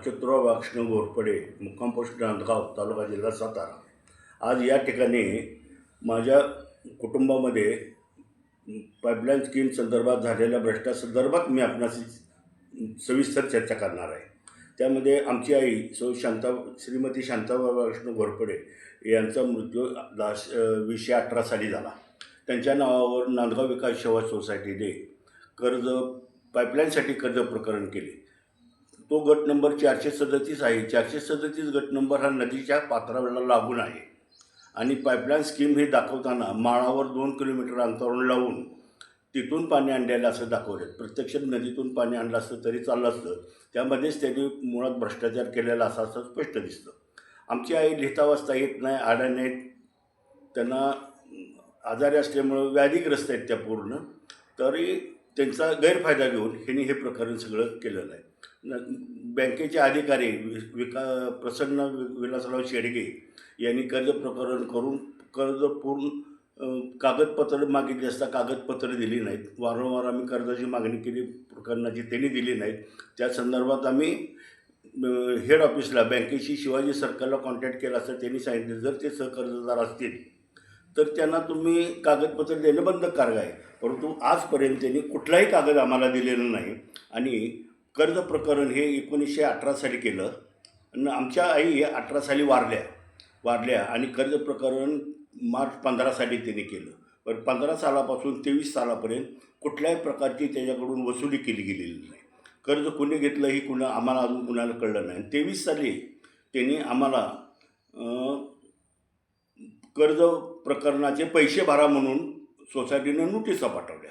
अच्युतराव वाक्षण घोरपडे मुक्काम पोस्ट नांदगाव तालुका जिल्हा सातारा. आज या ठिकाणी माझ्या कुटुंबामध्ये पाईपलाईन स्कीम संदर्भात झालेल्या भ्रष्टासंदर्भात मी आपणाशी सविस्तर चर्चा करणार आहे. त्यामध्ये आमची आई सो शांता श्रीमती शांताबाई बाळकृष्ण घोरपडे यांचा मृत्यू दाश वीसशे अठरा साली झाला. त्यांच्या नावावर नांदगाव विकास सेवा सोसायटीने कर्ज पाईपलाईनसाठी कर्ज प्रकरण केले. तो गट नंबर चारशे सदतीस आहे. चारशे सदतीस गट नंबर हा नदीच्या पात्राला लागून आहे. आणि पाईपलाईन स्कीम हे दाखवताना माळावर दोन किलोमीटर अंतरावरून लावून तिथून पाणी आणलेलं असं दाखवलं प्रत्यक्ष नदीतून पाणी आणलं असतं तरी चाललं असतं. त्यामध्येच त्यांनी मुळात भ्रष्टाचार केलेला असा असं स्पष्ट दिसतं. आमची आई लिहिता वाचता येत नाही आड्या नाहीत त्यांना आजारी असल्यामुळं व्याधीग्रस्त आहेत त्या पूर्ण. तरी त्यांचा गैरफायदा घेऊन ह्यांनी हे प्रकरण सगळं केलेलं आहे बँकेचे अधिकारी वि विका प्रसन्न वि विलासराव शेडगे यांनी कर्ज प्रकरण करून कर्ज पूर्ण कागदपत्र मागितली असता कागदपत्र दिली नाहीत. वारंवार आम्ही कर्जाची मागणी केली प्रकरणाची त्यांनी दिली नाहीत. त्या संदर्भात आम्ही हेड ऑफिसला बँकेशी शिवाजी सरकारला कॉन्टॅक्ट केला असता त्यांनी सांगितलं जर ते सहकर्जदार असतील तर त्यांना तुम्ही कागदपत्र देणं बंद आहे. परंतु आजपर्यंत त्यांनी कुठलाही कागद आम्हाला दिलेला नाही. आणि कर्ज प्रकरण हे एकोणीसशे अठरा साली केलं. आणि आमच्या आई हे अठरा साली वारल्या. वारल्या आणि कर्ज प्रकरण मार्च पंधरा साली त्याने केलं. पण पंधरा सालापासून तेवीस सालापर्यंत कुठल्याही प्रकारची त्याच्याकडून वसुली केली गेलेली नाही. कर्ज कुणी घेतलं ही कुणा आम्हाला अजून कुणाला कळलं नाही. तेवीस साली त्यांनी आम्हाला कर्ज प्रकरणाचे पैसे भरा म्हणून सोसायटीनं नोटिसा पाठवल्या.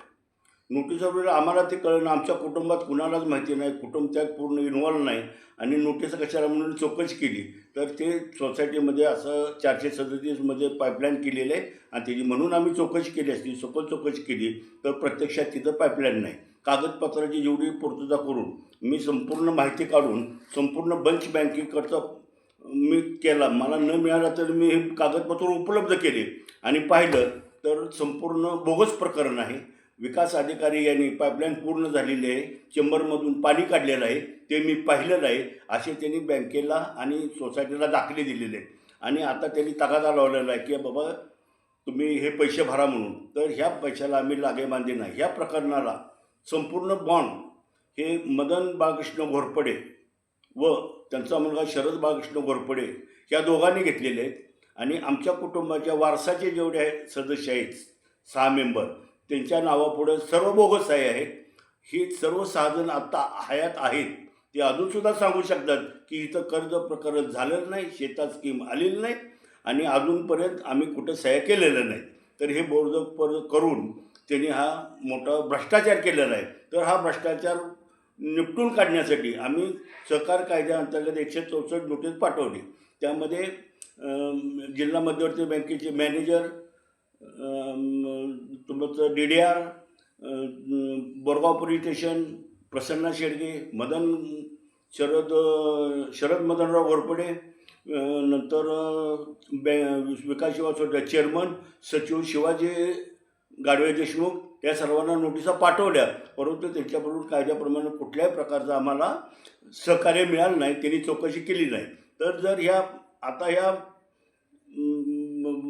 नोटीस वगैरे आम्हाला ते कळलं आमच्या कुटुंबात कुणालाच माहिती नाही कुटुंब त्यात पूर्ण इन्व्हॉल्व नाही आणि नोटीस कशाला म्हणून चौकशी केली. तर ते सोसायटीमध्ये असं चारशे सदतीसमध्ये पाईपलाईन केलेलं आहे आणि त्याची म्हणून आम्ही चौकशी केली असती सखोल चौकशी केली तर प्रत्यक्षात तिथं पाईपलाईन नाही. कागदपत्राची जेवढी पूर्तता करून मी संपूर्ण माहिती काढून संपूर्ण बंच बँकेकडचा मी केला. मला न मिळाला तर मी हे कागदपत्र उपलब्ध केले. आणि पाहिलं तर संपूर्ण बोगस प्रकरण आहे. विकास अधिकारी यांनी पाईपलाईन पूर्ण झालेली आहे. चेंबरमधून पाणी काढलेलं आहे. ते मी पाहिलेलं आहे. असे त्यांनी बँकेला आणि सोसायटीला दाखले दिलेले आहेत. आणि आता त्यांनी तगादा लावलेला आहे की बाबा तुम्ही हे पैसे भरा म्हणून. तर ह्या पैशाला आम्ही लागे बांधे नाही. ह्या प्रकरणाला संपूर्ण बॉन्ड हे मदन बाळकृष्ण घोरपडे व त्यांचा मुलगा शरद बाळकृष्ण घोरपडे या दोघांनी घेतलेले आहेत. आणि आमच्या कुटुंबाच्या वारसाचे जेवढे आहेत सदस्य आहेत सहा मेंबर त्यांच्या नावापुढं सर्व बोगस आहे आहेत. ही सर्व साधन आत्ता हयात आहेत. ते अजूनसुद्धा सांगू शकतात की इथं कर्ज प्रकरण झालेलं नाही शेतात स्कीम आलेली नाही आणि अजूनपर्यंत आम्ही कुठं सह्या केलेलं नाही. तर हे बोर्ड पर करून त्यांनी हा मोठा भ्रष्टाचार केलेला आहे. तर हा भ्रष्टाचार निपटून काढण्यासाठी आम्ही सहकार कायद्याअंतर्गत एकशे चौसष्ट नोटीस पाठवली. त्यामध्ये जिल्हा मध्यवर्ती बँकेचे मॅनेजर तुमचं D D R Borgaon police station Prasanna Shedge Madan Sharad Sharad Madanrao Ghorpade नंतर बे बॅ विकास सेवा चेअरमन सचिव शिवाजी गाडवे देशमुख या सर्वांना नोटिसा पाठवल्या. परंतु त्यांच्याबरोबर कायद्याप्रमाणे कुठल्याही प्रकारचं आम्हाला सहकार्य मिळालं नाही. त्यांनी चौकशी केली नाही. तर जर ह्या आता ह्या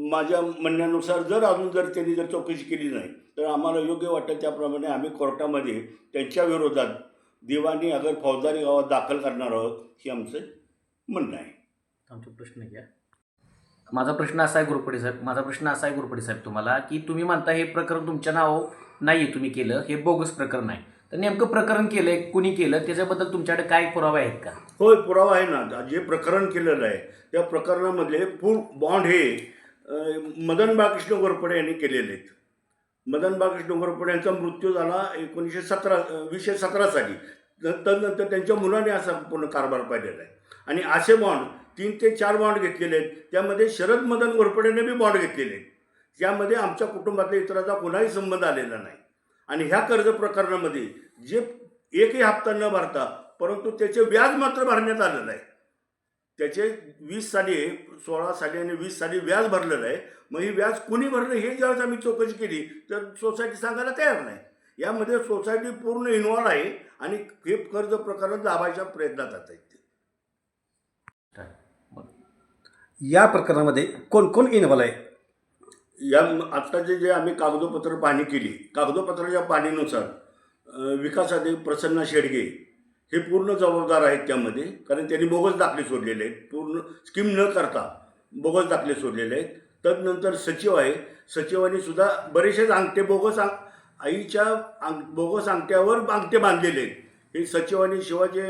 माझ्या म्हणण्यानुसार जर अजून जर त्यांनी जर चौकशी केली नाही तर आम्हाला योग्य वाटेल त्याप्रमाणे आम्ही कोर्टामध्ये त्यांच्या विरोधात दिवाणी अगर फौजदारी गावात दाखल करणार आहोत हे आमचं म्हणणं आहे. आमचा प्रश्न घ्या. माझा प्रश्न असा आहे गुरुपडे साहेब माझा प्रश्न असा आहे गुरुपडे साहेब तुम्हाला की तुम्ही म्हणता हे प्रकरण तुमच्या नाव नाही आहे तुम्ही केलं हे बोगस प्रकरण आहे. तर नेमकं प्रकरण केलं आहे कुणी केलं त्याच्याबद्दल तुमच्याकडे काय पुरावे आहेत का? होय पुरावा आहे ना. जे प्रकरण केलेलं आहे त्या प्रकरणामधले फुल बॉन्ड हे मदन बाळकृष्ण गोरपडे यांनी केलेले आहेत. मदन बाळकृष्ण गोरपडे यांचा मृत्यू झाला एकोणीसशे सतरा वीसशे सतरा साली. तदनंतर त्यांच्या मुलाने असा पूर्ण कारभार पाहिलेला आहे. आणि असे बॉन्ड तीन ते चार बॉन्ड घेतलेले आहेत. त्यामध्ये शरद मदन घोरपडेने बी बॉन्ड घेतलेले आहेत. यामध्ये आमच्या कुटुंबातल्या इतराचा कुणाही संबंध आलेला नाही. आणि ह्या कर्ज प्रकरणामध्ये जे एकही हप्ता न भरता परंतु त्याचे व्याज मात्र भरण्यात आलेलं आहे. त्याचे वीस साली सोळा साली आणि वीस साली व्याज भरलेलं आहे. मग ही व्याज कुणी भरलं हे ज्यावेळेस आम्ही चौकशी केली तर सोसायटी सांगायला तयार नाही. यामध्ये सोसायटी पूर्ण इन्व्हॉल्व आहे आणि हे कर्ज प्रकरण दाबायच्या प्रयत्नात जात आहेत या प्रकरणामध्ये कोण कोण इन्व्हॉल्व आहे? या आत्ताचे जे आम्ही कागदोपत्र पाहणी केली कागदोपत्राच्या पाहणीनुसार विकास अधिक प्रसन्न शेडगे हे पूर्ण जबाबदार आहेत त्यामध्ये कारण त्यांनी बोगस दाखले सोडलेले आहेत. पूर्ण स्कीम न करता बोगस दाखले सोडलेले आहेत. तदनंतर सचिव आहे. सचिवांनी सुद्धा बरेचसेच अंगठे बोगस अंग आईच्या अंग बोगस अंगठ्यावर अंगठे बांधलेले आहेत. हे सचिवांनी शिवाजी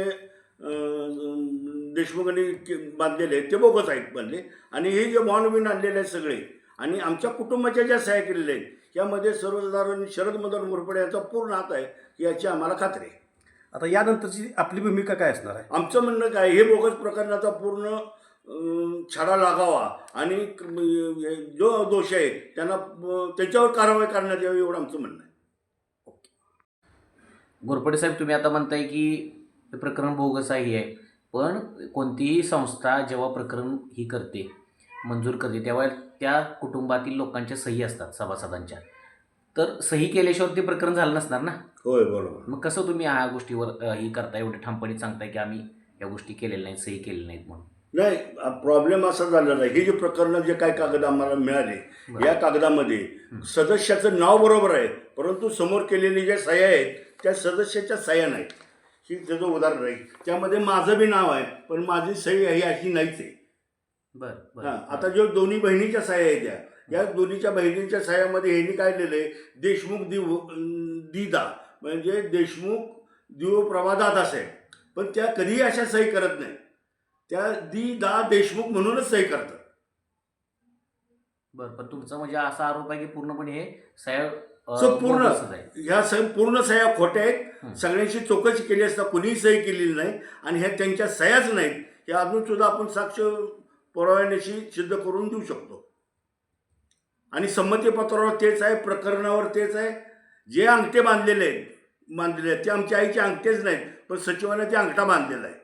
देशमुखांनी के- बांधलेले आहेत. ते बोगस आहेत बांधले आणि हे जे मॉनविन आणलेले आहेत सगळे आणि आमच्या कुटुंबाच्या ज्या सह्या केलेल्या आहेत यामध्ये सर्वसाधारण शरद मदन मुरपडे याचा पूर्ण हात आहे याची आम्हाला खात्री आहे. आता यानंतरची आपली भूमिका काय असणार आहे? आमचं म्हणणं काय हे बोगस प्रकरणाचा पूर्ण छडा लागावा आणि जो दोष आहे त्यांना त्याच्यावर कारवाई करण्यात यावी एवढं आमचं म्हणणं आहे. गोरपडे साहेब तुम्ही आता म्हणताय की हे प्रकरण बोगस आहे हे. आहे पण कोणतीही संस्था जेव्हा प्रकरण ही करते मंजूर करते तेव्हा त्या कुटुंबातील लोकांच्या सही असतात सभासदांच्या. तर सही केल्याशिवाय ते प्रकरण झालं नसणार ना? होय बरोबर. मग कसं तुम्ही ह्या गोष्टीवर अ, ही करताय? एवढे ठामपणे सांगताय की आम्ही या गोष्टी केलेल्या नाहीत सही केलेल्या नाहीत म्हणून. नाही प्रॉब्लेम असा झालेला आहे हे जे प्रकरण जे काही कागद आम्हाला मिळाले. या कागदामध्ये सदस्याचं नाव बरोबर आहे परंतु समोर केलेली ज्या सह्या आहेत त्या सदस्याच्या सह्या नाहीत. ही त्याचं उदाहरण आहे त्यामध्ये माझं बी नाव आहे पण माझी सही ही अशी नाहीच आहे. बरं हां बरं आता जो दोन्ही बहिणीच्या सह्या आहेत त्या या दोन्हीच्या बहिणीच्या सह्यामध्ये ह्यांनी काय लिहिलंय? देशमुख दिव दिदा. म्हणजे देशमुख दिव प्रवादात असेल पण त्या कधीही अशा सही करत नाही. त्या दी दा देशमुख म्हणूनच सही करतात. बरं पण तुमचा म्हणजे असा आरोप आहे की पूर्णपणे हे साहेब सो पूर्ण ह्या सह पूर्ण सह्या खोट्या आहेत. सगळ्यांची चौकशी केली असता कुणीही सही केलेली नाही. आणि ह्या त्यांच्या सह्याच नाहीत. हे अजून सुद्धा आपण साक्ष पुराव्यानिशी सिद्ध करून देऊ शकतो. आणि संमतीपत्रावर तेच आहे प्रकरणावर तेच आहे. जे अंगठे बांधलेले आहेत बांधलेले आहेत ते आमच्या आईचे अंगठेच नाहीत पण सचिवाने ते अंगठा बांधलेला आहे.